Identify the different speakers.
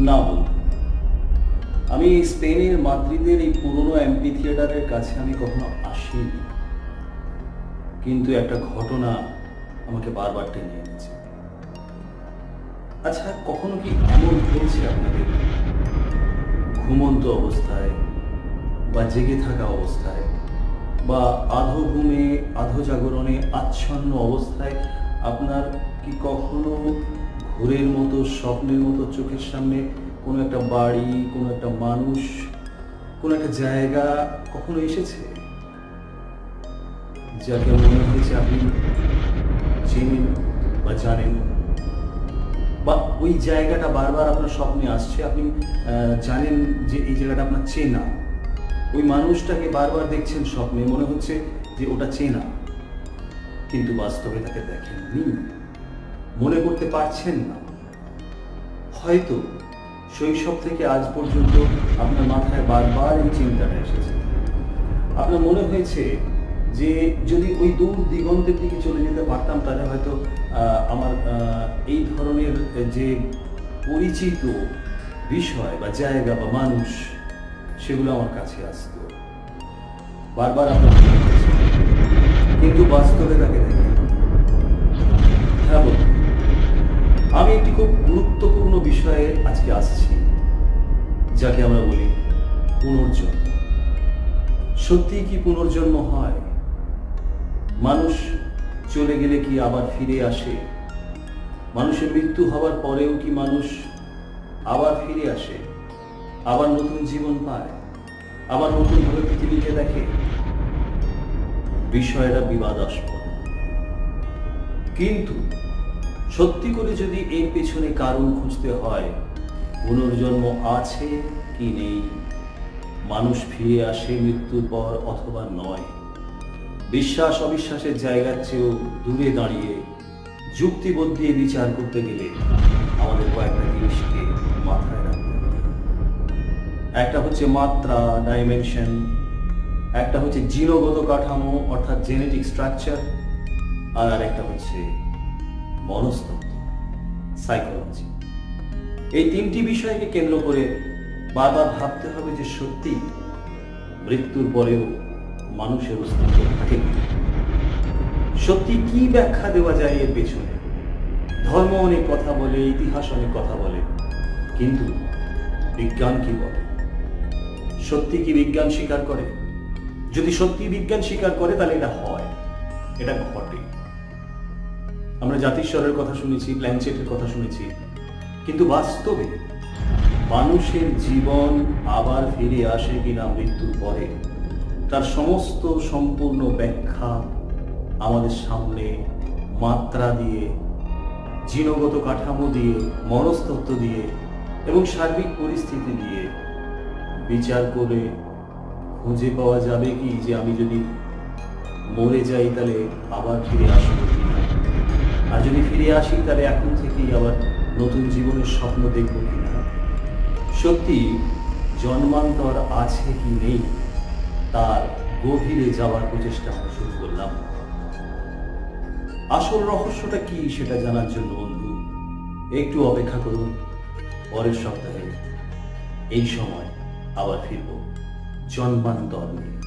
Speaker 1: না বলব আমি স্পেনের মাদ্রিদের এই পুরনো এমপি থিয়েটারের কাছে আমি কখনো আসিনি। কিন্তু একটা ঘটনা আমাকে বারবার টেনে এনেছে। আচ্ছা কখনো কি এমন হয়েছে আপনাদের? ঘুমন্ত অবস্থায় বা জেগে থাকা অবস্থায় বা আধো ঘুমে, আধো জাগরণে আচ্ছন্ন অবস্থায় আপনার কি কখনো ঘোরের মতো, স্বপ্নের মতো, চোখের সামনে কোনো একটা বাড়ি, কোনো একটা মানুষ, কোনো একটা জায়গা কখনো এসেছে? যাকে মনে হয়েছে আপনি চেনেন বা জানেন? বা ওই জায়গাটা বারবার আপনার স্বপ্নে আসছে, আপনি জানেন যে এই জায়গাটা আপনার চেনা। ওই মানুষটাকে বারবার দেখছেন স্বপ্নে, মনে হচ্ছে যে ওটা চেনা। কিন্তু বাস্তবে তাকে দেখেননি। মনে করতে পারছেন না। হয়তো শৈশব থেকে আজ পর্যন্ত আপনার মাথায় বারবার এই চিন্তাটা এসেছে। আপনার মনে হয়েছে যে যদি ওই দূর দিগন্তের দিকে চলে যেতে পারতাম, তাহলে হয়তো আমার এই ধরনের যে পরিচিত বিষয় বা জায়গা বা মানুষ, সেগুলো আমার কাছে আসতো। বারবার আপনার কিন্তু বাস্তবে তাকে দেখি যাকে আমরা বলি পুনর্জন্ম। সত্যি কি পুনর্জন্ম হয়? মানুষ চলে গেলে কি আবার ফিরে আসে? মানুষের মৃত্যু হওয়ার পরেও কি মানুষ আবার ফিরে আসে? আবার নতুন জীবন পায়? আবার নতুনভাবে পৃথিবীকে দেখে? বিষয়টা বিবাদাস্পদ। কিন্তু সত্যি করে যদি এর পেছনে কারণ খুঁজতে হয় পুনর্জন্ম আছে কি নেই? মানুষ ফিরে আসে মৃত্যুর পর অথবা নয়। বিশ্বাস অবিশ্বাসের জায়গার চেয়েও দূরে দাঁড়িয়ে যুক্তিবোধ দিয়ে বিচার করতে গেলে আমাদের কয়েকটা জিনিসকে মাথায় রাখতে হবে। একটা হচ্ছে মাত্রা ডাইমেনশন একটা হচ্ছে জিনগত কাঠামো, অর্থাৎ জেনেটিক স্ট্রাকচার আর একটা হচ্ছে মনস্তত্ত্ব সাইকোলজি এই তিনটি বিষয়কে কেন্দ্র করে বারবার ভাবতে হবে যে সত্যি মৃত্যুর পরেও মানুষের অস্তিত্ব থাকে সত্যি কি ব্যাখ্যা দেওয়া যায় এর পেছনে? ধর্ম অনেক কথা বলে, ইতিহাস অনেক কথা বলে, কিন্তু বিজ্ঞান কি বলে? সত্যি কি বিজ্ঞান স্বীকার করে? যদি সত্যি বিজ্ঞান স্বীকার করে, তাহলে এটা হয়, এটা ঘটে। আমরা জাতিস্বরের কথা শুনেছি প্ল্যানচেটের কথা শুনেছি। কিন্তু বাস্তবে মানুষের জীবন আবার ফিরে আসে কিনা মৃত্যুর পরে, তার সমস্ত সম্পূর্ণ ব্যাখ্যা আমাদের সামনে মাত্রা দিয়ে, জিনগত কাঠামো দিয়ে মনস্তত্ত্ব দিয়ে এবং সার্বিক পরিস্থিতি দিয়ে বিচার করে খুঁজে পাওয়া যাবে কি যে আমি যদি মরে যাই তাহলে আবার ফিরে আসব আর যদি ফিরে আসি তাহলে এখন থেকেই আবার নতুন জীবনের স্বপ্ন দেখব কিনা? সত্যি, জন্মান্তর আছে কি নেই? তার গভীরে যাওয়ার প্রচেষ্টা আমরা শুরু করলাম। আসল রহস্যটা কি সেটা জানার জন্য বন্ধু? একটু অপেক্ষা করুন। পরের সপ্তাহে এই সময় আবার ফিরব। জন্মান্তর নিয়ে।